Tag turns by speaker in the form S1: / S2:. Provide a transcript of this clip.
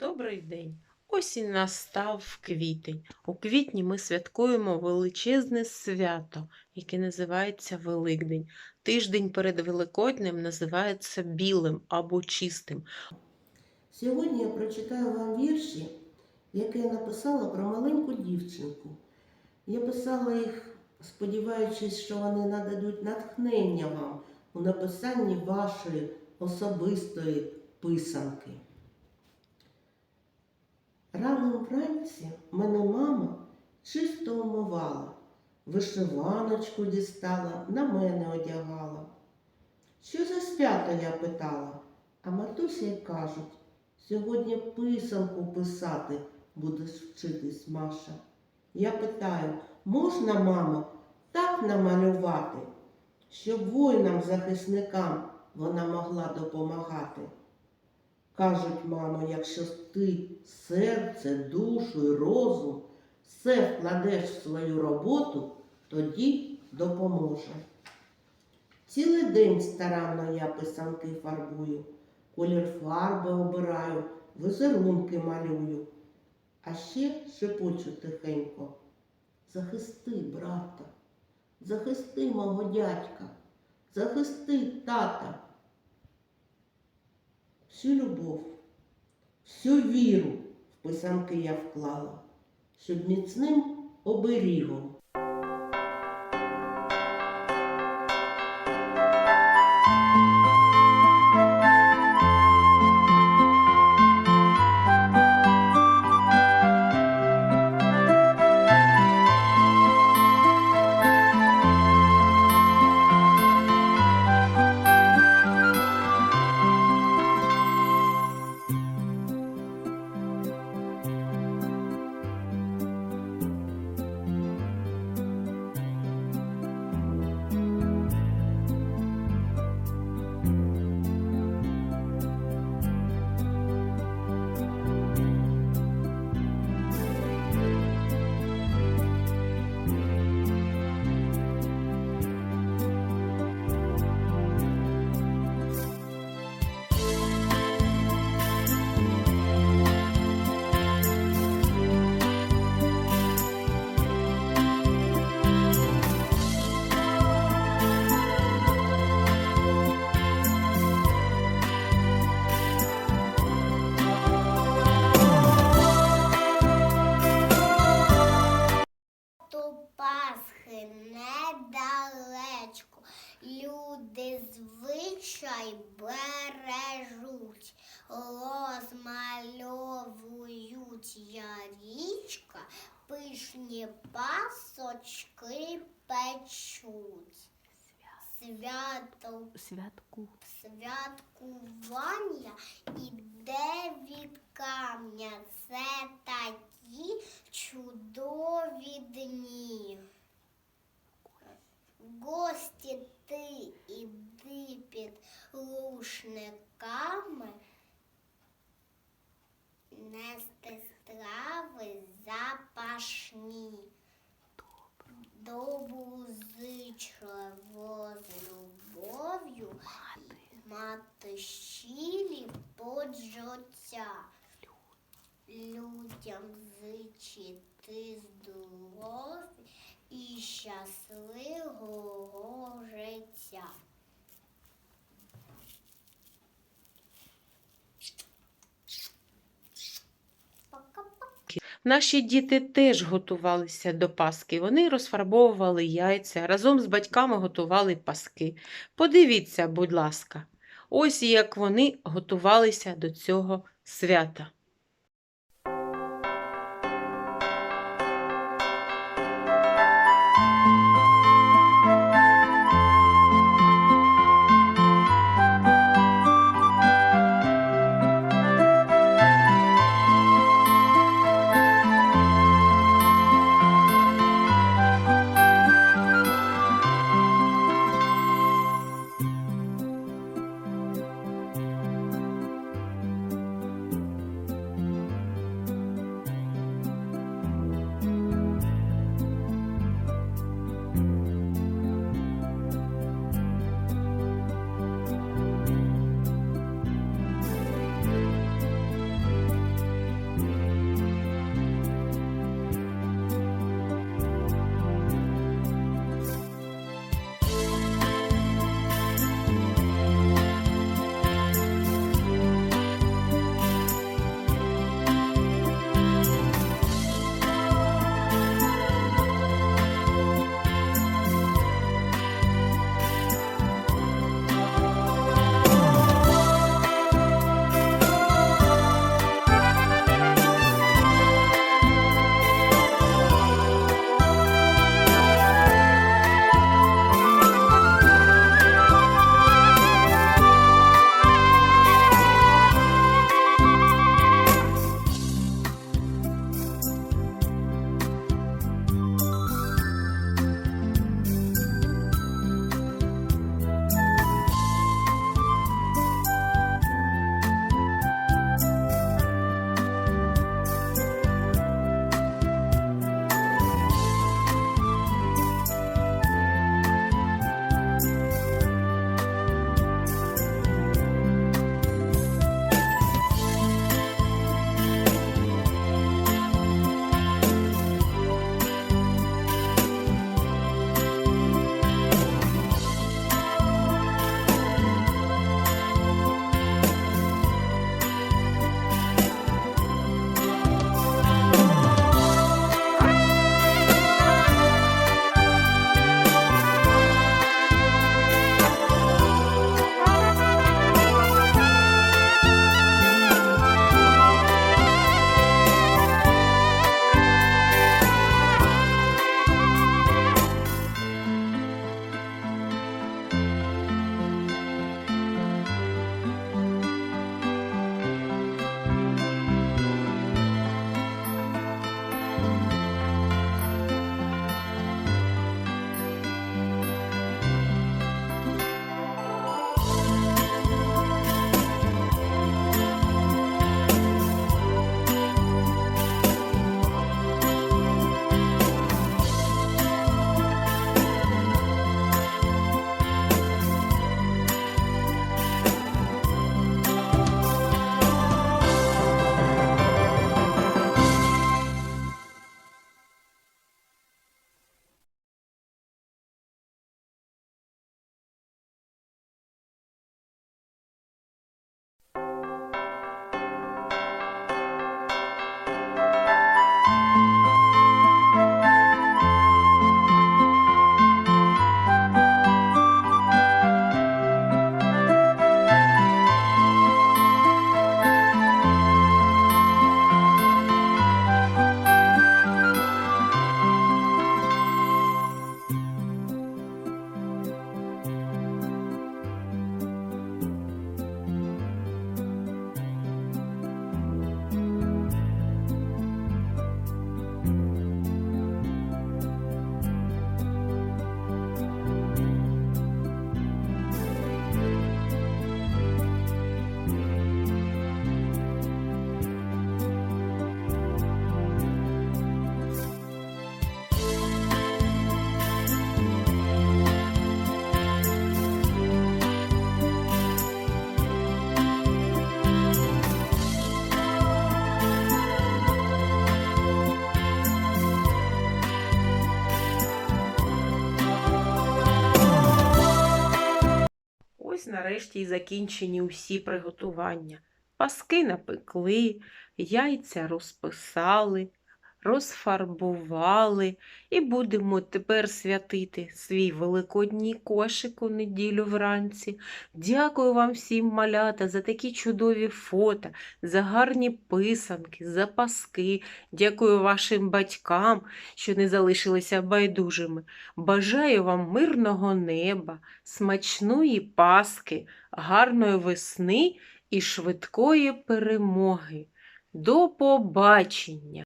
S1: Добрий день! Осінь настав квітень. У квітні ми святкуємо величезне свято, яке називається Великдень. Тиждень перед Великоднем називається білим або чистим.
S2: Сьогодні я прочитаю вам вірші, які я написала про маленьку дівчинку. Я писала їх, сподіваючись, що вони нададуть натхнення вам у написанні вашої особистої писанки. Рано вранці мене мама чисто умивала, вишиваночку дістала, на мене одягала. Що за свято я питала, а матуся й кажуть, Сьогодні писанку писати будеш вчитись, Маша. Я питаю, можна, мамо, так намалювати, щоб воїнам-захисникам вона могла допомагати? Кажуть, мамо, якщо ти серце, душу і розум все вкладеш в свою роботу, тоді допоможе. Цілий день старанно я писанки фарбую. Колір фарби обираю, візерунки малюю. А ще шепочу тихенько. Захисти, брата, захисти мого дядька, захисти тата. Всю любов, всю віру в писанки я вклала, щоб міцним оберігом
S3: звичай бережуть, розмальовують ярічка, пишні пасочки печуть. Свято
S1: Святку.
S3: святкування іде від камня. Це з любов'ю мати щілі поджоття. Людям зичити здоров'я і щасливого
S1: Наші діти теж готувалися до Паски. Вони розфарбовували яйця, разом з батьками готували паски. Подивіться, будь ласка, ось як вони готувалися до цього свята. Нарешті й закінчені усі приготування. Паски напекли, яйця розписали, розфарбували і будемо тепер святити свій великодній кошик у неділю вранці. Дякую вам всім, малята, за такі чудові фото, за гарні писанки, за паски. Дякую вашим батькам, що не залишилися байдужими. Бажаю вам мирного неба, смачної паски, гарної весни і швидкої перемоги. До побачення!